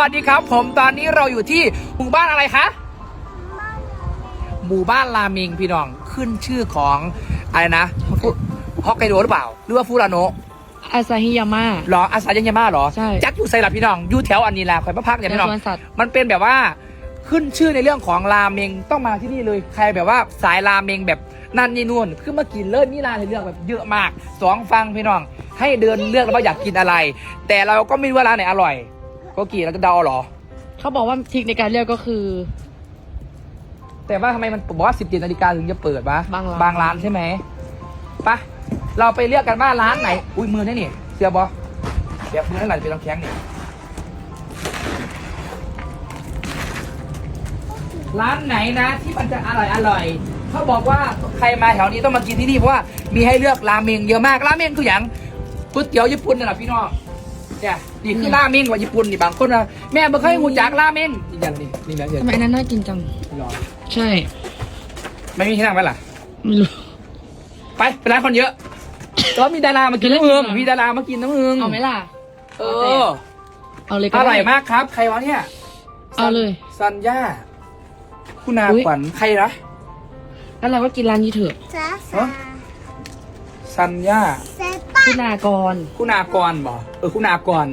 วัสดีครับ ผมตอนนี้เราอยู่ที่หมู่บ้านอะไรคะหมู่บ้านรามิงพี่น้องขึ้นชื่อของอะไรนะฟุฮอกไกโดหรือเปล่า หรือว่าฟูรานโนะอาซาฮิยาม่าหรออาซายังยาม่าหรอใช่จักอยู่ไซรับพี่น้องอยู่แถวอันนี้แหละคอยมาพักเนี่ยพี่น้องในสวนสัตว์มันเป็นแบบว่าขึ้นชื่อในเรื่องของราเมงต้องมาที่นี่เลยใครแบบว่าสายราเมงแบบนั่นนี่นู่นคือมากินเลิศนี่ร้านให้เลือกแบบเยอะมากสองฟังพี่น้อง ให้เดินเลือกแล้วว่าอยากกินอะไร แต่เราก็ไม่รู้ว่าร้านไหนอร่อย ก็กี่เราจะเดาเอาเหรอ เขาบอกว่าทริคในการเลือกก็คือ แต่ว่าทำไมมันบอกว่าสิบเจ็ดนาฬิกาถึงจะเปิดวะบางร้านบางร้านใช่ไหมไปะเราไปเลือกกันว่าร้านไหน อุ้ยมือนี่นี่เสียบอเดี๋ยวมือนั่นแหละเป็นน้ำแข็งนี่ร้านไหนนะ ที่มันจะอร่อยอร่อยเขาบอกว่าใครมาแถวนี้ต้องมากินที่นี่เพราะว่ามีให้เลือกราเมงเยอะมากราเมงคืออย่างก๋วยเตี๋ยวญี่ปุ่นนี่แหละพี่น้อง เนี่ยนี่คือราเมงว่าญี่ปุ่นนี่บางคนนะแม่ไม่เคยหูจักราเมงนี่อย่างนี้นี่นะเห็นทำไมอันนั้นน่ากินจังหรอใช่ ไม่มีที่นั่งไหมล่ะ ไม่รู้ ไปไปร้านคนเยอะแต่ว่ามีดารามากินน้ำมึงมีดารามากินน้ำมึงเอาไหมล่ะ เออ เอาเลยก็อได้ร่อยมากครับ ใครวะเนี่ยเอาเลยซันย่า คุณาอุ๊ยขวัญใครนะแล้วเราก็กินร้านนี้เถอะ จ้าฮะซันย่าเซป้า คุณากร คุณากรบ่เออ คุณากร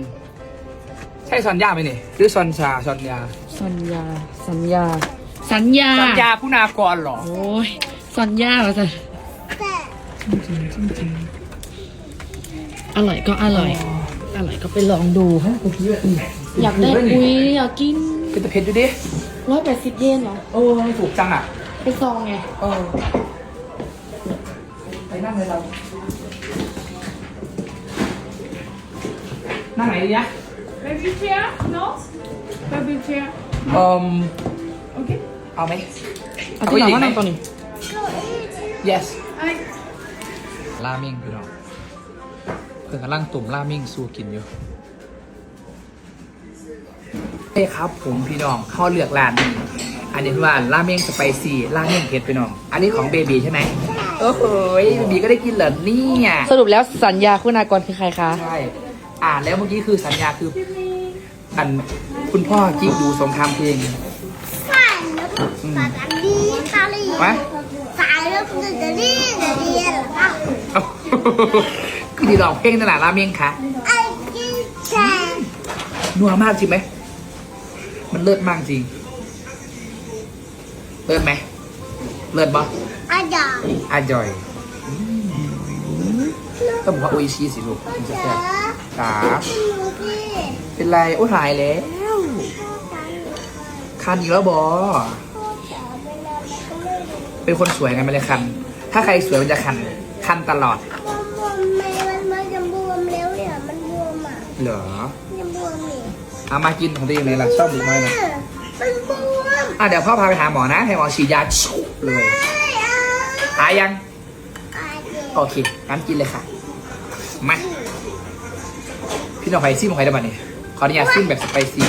ใช่ซันย่าไหมนี่หรือซันชาซันยาสัญญา สัญญา สัญญาซันยาคุณากรเหรอ โอ้ย สัญญาเหรอจ๊ะแต่อร่อยก็อร่อย อร่อยก็ไปลองดู อยากได้อุ้ยอยากกินเป็นตะเพ็ดดูดิร้อยแปดสิบเยนเหรอโอ้ยถูกจังอะไปซองไง เออ ไปนั่งเลยเรา นั่งไหนดีอะ Baby chair? No? Baby chair. เอ่ม Okay. เอาไหม เอาที่หลังว่านั่งตัวนี้ yes ราเมงพี่น้องเพิ่งกำลังตุ่มราเมงสู้กินอยู่เฮ้ยครับผมพี่น้องเข้าเลือกร้านนี้อันนี้ว่าราเมงสไปซี่ราเมงเผ็ดพี่น้อง อันนี้ของเบบีใช่ไหมโอ้โหเบบีก็ได้กินเหรอเนี่ยสรุปแล้วสัญญาคุณากรคือใครคะ ใช่ อ่านแล้วเมื่อกี้คือสัญญาคืออันคุณพ่อจิ๊กดูสงครามเพลงฝันแล้วฝันอันนี้คาลีวะสายแล้วจะจะเรียนจะเรียนเหรอคะเอ้าคือดีดอกเพลงตลาดราเมงค่ะไอ้กินแชร์นัวมากจริงไหมมันเลิศมากจริงเลิศไหมเลิศปะอาจารย์อร่อยอืมต้องบอกว่าโออิชิสิลูกถึงจะเจแซ่อบ จ๋าหนูพี่เป็นไรโอ้หายแล้วคันอีกแล้วบอพ่อจ๋าเวลาเราก็ไม่รู้เป็นคนสวยไงมันเลยคัน ถ้าใครสวยมันจะคัน คันตลอดว่าบวมไหมมันมันจะบวมแล้วเนี่ยมันบวมอะเหรอมันบวมนี่เอามากินของตัวเองเลยล่ะชอบหรือไม่ล่ะมันบวมอะเดี๋ยวพ่อพาไปหาหมอนะ ให้หมอฉีดยาชุบเลยไม่เอาหายยังอาเจ็บโอเคงั้นกินเลยค่ะมา พี่น้องไผ่ซิมของใครได้บ้างเนี่ยขออนุญาตซิมแบบสไปซี่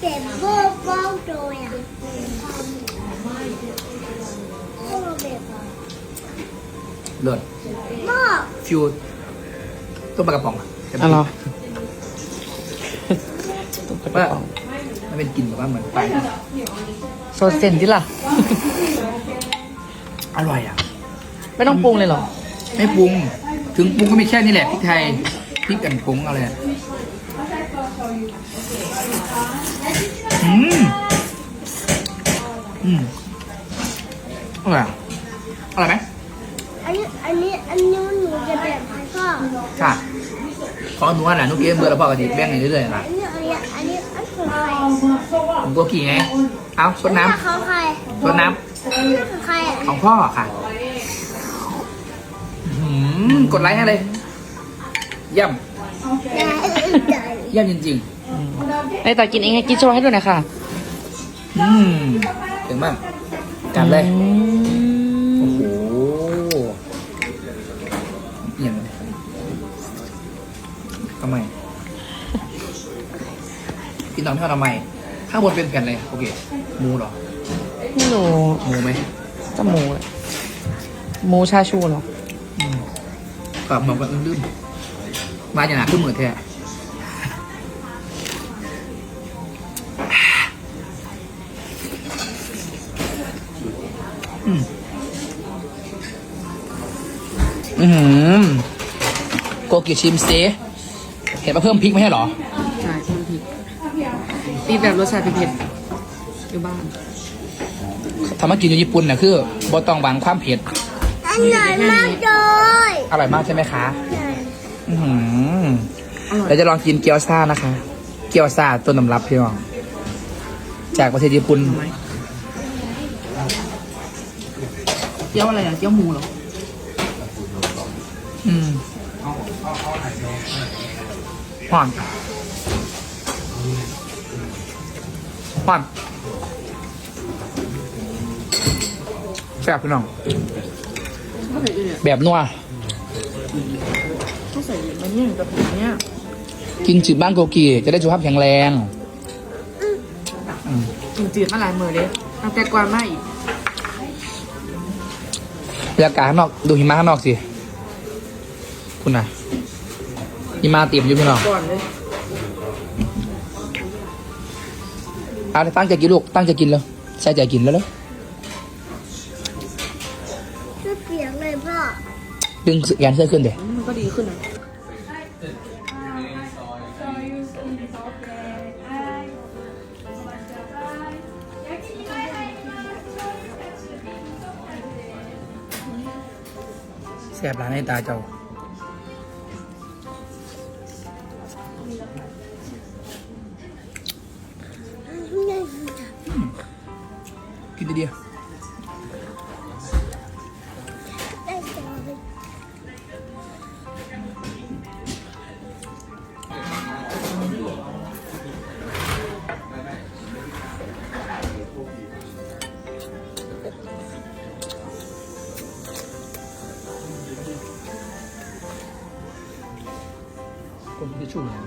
เจ็บโบ้โบ้โดยอะโบ้เบ็บอะเลิศโบ้ฟิวต้มปลากระป๋องอะอ๋อเหรอว่ามันเป็นกลิ่นแบบว่าเหมือนไปโซเซนที่ล่ะ อร่อยอะ ไม่ต้องปรุงเลยเหรอ ไม่ปรุง ถึงปรุงก็มีแค่นี้แหละพริกไทยพริกกันปรุงอะไรอะ อืม อืมอร่อยอะอร่อยไหมอันนี้ อันนี้ อันนี้หนูจะแบ่งให้พ่อค่ะขอหนูอะนะหนูเกมเบอร์แล้วพ่อกันดิแบ่งให้เรื่อยๆนะอันนี้ อันนี้ อันนี้อันของใครผมตัวกี่ไง เอาชดน้อัของใครำชดน้อันนี้ของใครอะำของพ่อค่ะอื้อหือกดไลค์ให้เลยเยี่ยมได้เยี่ยมจริง ไอต่อกินเองให้กินโชว์ให้ดูหน่อยค่ะๆอืมเก่งมากกัดเลยโอ้โหเอี่ยงเลยทำไมพี่น้องไม่เอาทำไมข้างบนเป็นแผ่นอะไรโอเคหมูเหรอไม่รู้หมูไหมจะหมูเลยหมูชาชูเหรอกลับมาแบบลืมมาอย่างหนาขึ้นมือแท้ อืมอือหือโกกิชิมเซเห็นมาเพิ่มพริกไม่ใช่เหรอ ใช่เพิ่มพริกตีแบบรสชาติเผ็ดๆอยู่บ้านทำมากินอยู่ญี่ปุ่นน่ะคือบ่ต้องหวังความเผ็ด อร่อยมากเลยอร่อยมากใช่ไหมคะใช่อือหืออร่อยเราจะลองกินเกี๊ยวซ่านะคะ เกี๊ยวซ่าต้นตำรับพี่น้อง จากประเทศญี่ปุ่นไหม เกี๊ยวอะไรอะเกี๊ยวหมูเหรอ อืมหวานหวานแซ่บพี่น้องเขาใส่เนี่ยแบบนัวเขาใส่มันเนี่ยกับผิดเนี่ยกินจืดบ้านโกกีจะได้สุขภาพแข็งแรงกินจืดมาหลายมือเลยตั้งแต่กว่ามาอีก บรรยากาศข้างนอกดูหิมะข้างนอกสิ คุณน่ะหิมะเตรียมอยู่พี่น้องก่อนเลยเอาตั้งใจกินลูก ตั้งใจกินเลยใส่ใจกินแล้วเลยชื่อเปียกเลยพ่อดึงแขนเสื้อขึ้นเดี๋ยมันก็ดีขึ้นนะ แสบร้านในตาเจ้ากินดีไๆคนที่ชู้เนี่ย